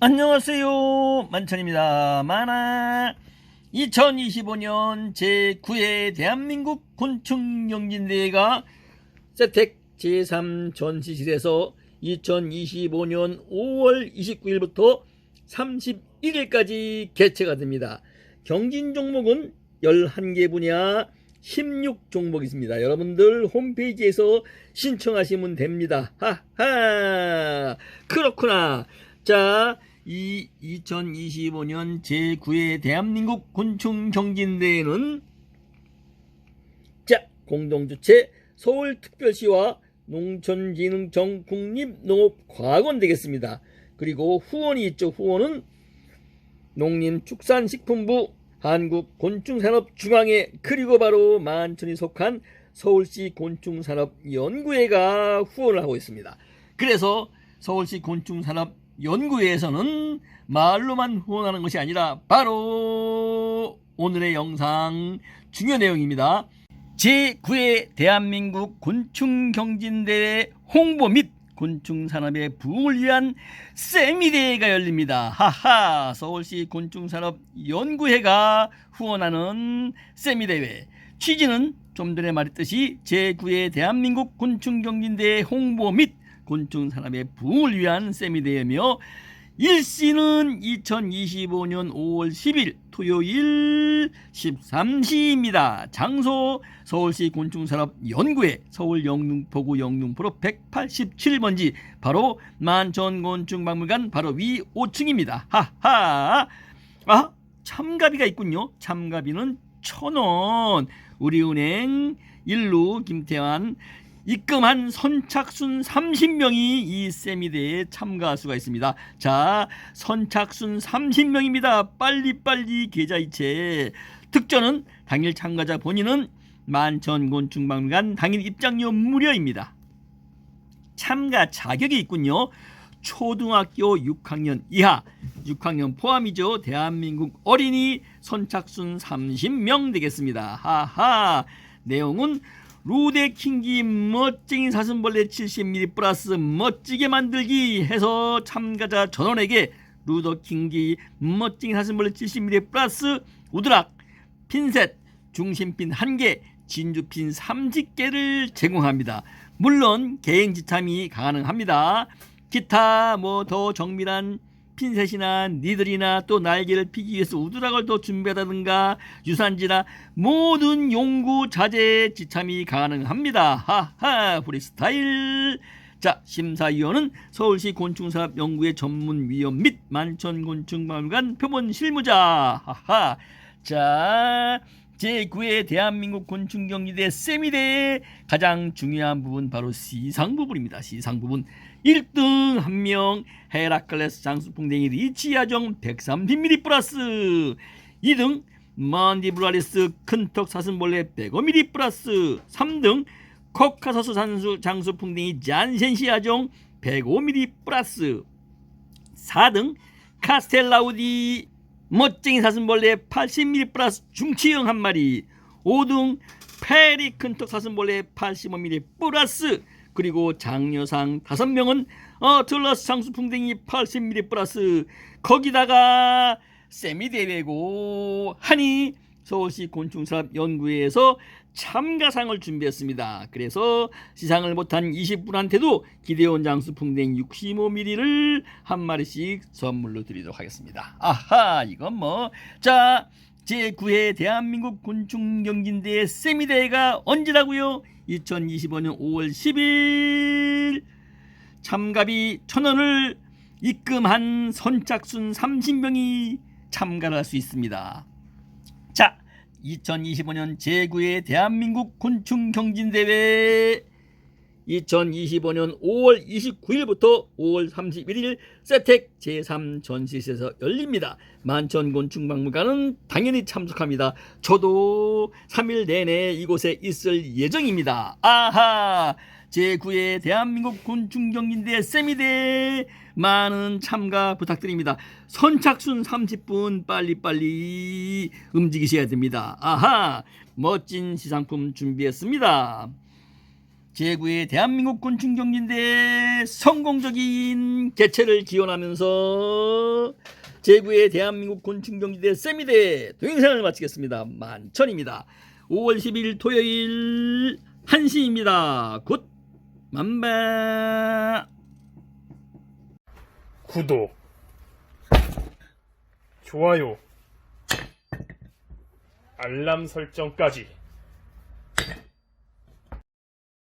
안녕하세요 만천입니다 만화 2025년 제9회 대한민국 곤충영진대회가 세택 제3 전시실에서 2025년 5월 29일부터 31일까지 개최가 됩니다 경진 종목은 11개 분야 16종목 있습니다. 여러분들 홈페이지에서 신청하시면 됩니다. 하하. 그렇구나. 자, 이 2025년 제9회 대한민국 곤충 경진대회는 자, 공동주최 서울특별시와 농촌진흥청 국립농업과학원 되겠습니다. 그리고 후원이 있죠. 후원은 농림축산식품부 한국곤충산업중앙회 그리고 바로 만천이 속한 서울시 곤충산업연구회가 후원을 하고 있습니다. 그래서 서울시 곤충산업 연구회에서는 말로만 후원하는 것이 아니라 바로 오늘의 영상 중요 내용입니다. 제9회 대한민국 곤충경진대회 홍보 및 곤충산업의 부흥을 위한 세미대회가 열립니다. 하하 서울시 곤충산업연구회가 후원하는 세미대회 취지는 좀 전에 말했듯이 제9회 대한민국 곤충경진대회 홍보 및 곤충 산업의 부흥을 위한 세미대회며 일시는 2025년 5월 10일 토요일 13시입니다. 장소 서울시 곤충산업연구회 서울 영등포구 영등포로 187번지 바로 만천곤충박물관 바로 위 5층입니다. 하하 아 참가비가 있군요. 참가비는 천원 우리은행 일루 김태환 입금한 선착순 30명이 이 세미대에 참가할 수가 있습니다. 자, 선착순 30명입니다. 빨리빨리 계좌이체. 특전은 당일 참가자 본인은 만천곤충박물관 당일 입장료 무료입니다. 참가 자격이 있군요. 초등학교 6학년 이하, 6학년 포함이죠. 대한민국 어린이 선착순 30명 되겠습니다. 하하. 내용은 루데킹기 멋쟁이 사슴벌레 70mm 플러스 멋지게 만들기 해서 참가자 전원에게 루더킹기 멋쟁이 사슴벌레 70mm 플러스 우드락 핀셋 중심핀 1개 진주핀 30개를 제공합니다. 물론 개인 지참이 가능합니다. 기타 뭐 더 정밀한 핀셋이나 니들이나 또 날개를 피기 위해서 우드락을 더 준비하다든가 유산지나 모든 용구 자재 지참이 가능합니다. 하하 프리스타일. 자 심사위원은 서울시 곤충산업연구회 전문 위원 및 만천곤충박물관 표본 실무자. 하하. 자 제9회 대한민국 곤충경기대 세미대의 가장 중요한 부분 바로 시상 부분입니다. 시상 부분 1등 한 명 헤라클레스 장수풍뎅이 리치야정 130mm 플러스. 2등 만디블라리스 큰턱 사슴벌레 105mm 플러스. 3등 코카사스 산수 장수풍뎅이 잔센시아종 105mm 플러스. 4등 카스텔라우디 멋쟁이 사슴벌레 80mm 플러스 중치형 한 마리 5등 페리 큰턱 사슴벌레 85mm 플러스 그리고 장려상 5명은 어, 틀러스 장수풍뎅이 80mm 플러스 거기다가 세미대회고 하니 서울시 곤충산업 연구회에서 참가상을 준비했습니다. 그래서 시상을 못한 20분한테도 기대원 장수 풍뎅 65mm를 한 마리씩 선물로 드리도록 하겠습니다. 아하 이건 뭐 자 제9회 대한민국 곤충경진대회 세미대회가 언제라고요? 2025년 5월 10일 참가비 천원을 입금한 선착순 30명이 참가를 할 수 있습니다. 자, 2025년 제9회 대한민국 곤충 경진대회 2025년 5월 29일부터 5월 31일 세택 제3 전시실에서 열립니다. 만천곤충박물관은 당연히 참석합니다. 저도 3일 내내 이곳에 있을 예정입니다. 아하! 제9회 대한민국 곤충경진대 세미대 많은 참가 부탁드립니다. 선착순 30분 빨리빨리 움직이셔야 됩니다. 아하! 멋진 시상품 준비했습니다. 제9회 대한민국 곤충경진대 성공적인 개최를 기원하면서 제9회 대한민국 곤충경진대 세미대 동행사를 마치겠습니다. 만천입니다. 5월 10일 토요일 1시입니다. 굿 만바 구독, 좋아요, 알람 설정까지